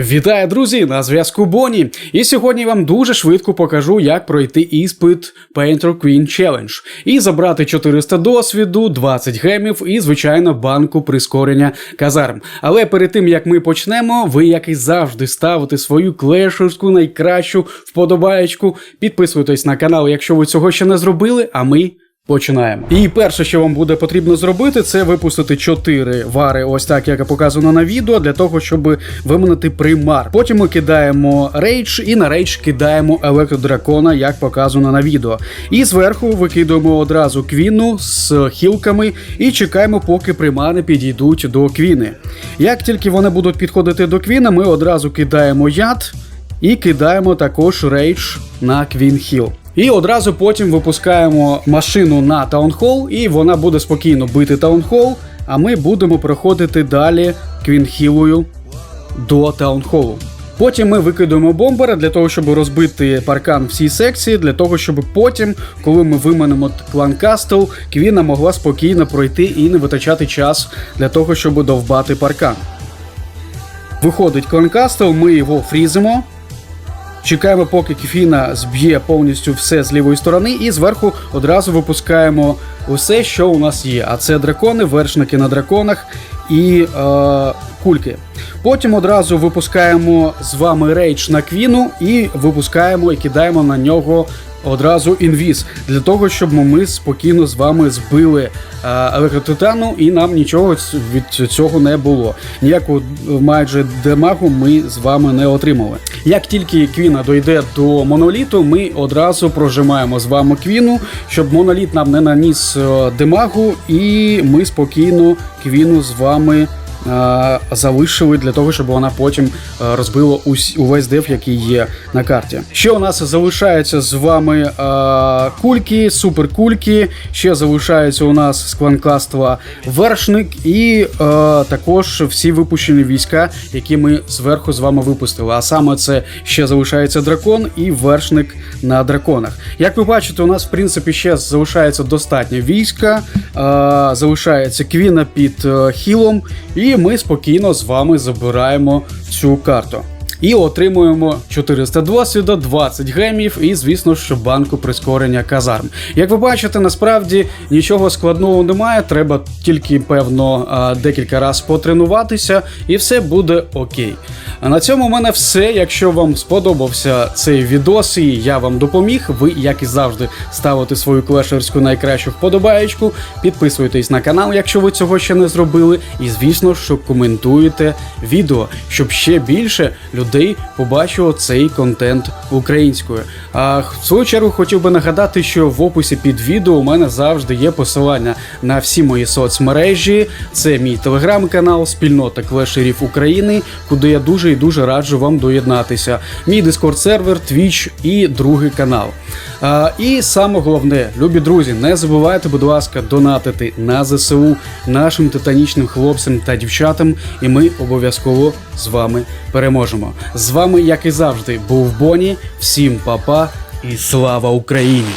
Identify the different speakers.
Speaker 1: Вітаю, друзі! На зв'язку Боні. І сьогодні вам дуже швидко покажу, як пройти іспит Painter Queen Challenge і забрати 400 досвіду, 20 гемів і, звичайно, банку прискорення казарм. Але перед тим як ми почнемо, ви, як і завжди, ставите свою клешерську найкращу вподобаєчку. Підписуйтесь на канал, якщо ви цього ще не зробили. А ми. Починаємо. І перше, що вам буде потрібно зробити, це випустити 4 вари, ось так, як показано на відео, для того, щоб виманити примар. Потім ми кидаємо рейдж і на рейдж кидаємо електродракона, як показано на відео. І зверху викидуємо одразу квіну з хілками і чекаємо, поки примари підійдуть до квіни. Як тільки вони будуть підходити до квіни, ми одразу кидаємо яд і кидаємо також рейдж на Квін Хіл. І одразу потім випускаємо машину на таунхол, і вона буде спокійно бити таунхол, а ми будемо проходити далі Квінхілою до таунхолу. Потім ми викидуємо бомбера для того, щоб розбити паркан всій секції, для того, щоб потім, коли ми виманемо клан Кастл, Квіна могла спокійно пройти і не витрачати час для того, щоб довбати паркан. Виходить клан Кастл, ми його фрізимо. Чекаємо, поки Кіфіна зб'є повністю все з лівої сторони, і зверху одразу випускаємо усе, що у нас є. А це дракони, вершники на драконах і е, кульки. Потім одразу випускаємо з вами рейдж на квіну і випускаємо і кидаємо на нього. Одразу інвіз для того, щоб ми спокійно з вами збили е, електротитану, і нам нічого від цього не було. Ніякого майже демагу ми з вами не отримали. Як тільки квіна дойде до моноліту, ми одразу прожимаємо з вами квіну, щоб моноліт нам не наніс е, демагу, і ми спокійно квіну з вами. Е, Залишили для того, щоб вона потім е, розбила увесь деф, який є на карті. Ще у нас залишається з вами е, кульки, суперкульки. Ще залишається у нас з кланкаства вершник і також всі випущені війська, які ми зверху з вами випустили. А саме це ще залишається дракон і вершник на драконах. Як ви бачите, у нас в принципі ще залишається достатньо війська, залишається квіна під хілом, і ми спокійно з вами забираємо цю карту. І отримуємо 400 досвіду, 20 гемів і, звісно, що банку прискорення казарм. Як ви бачите, насправді нічого складного немає. Треба тільки, певно, декілька разів потренуватися, і все буде окей. А на цьому в мене все. Якщо вам сподобався цей відос і я вам допоміг, ви, як і завжди, ставите свою клешерську найкращу вподобаєчку, підписуйтесь на канал, якщо ви цього ще не зробили. І звісно, що коментуєте відео, щоб ще більше людей побачило цей контент українською. А в свою чергу хотів би нагадати, що в описі під відео у мене завжди є посилання на всі мої соцмережі. Це мій телеграм-канал, спільнота клешерів України, куди я дуже і дуже раджу вам доєднатися. Мій дискорд сервер, Twitch і другий канал. А, і саме головне, любі друзі, не забувайте, будь ласка, донатити на ЗСУ нашим титанічним хлопцям та дівчатам, і ми обов'язково з вами переможемо. З вами, як і завжди, був Боні. Всім па-па і слава Україні!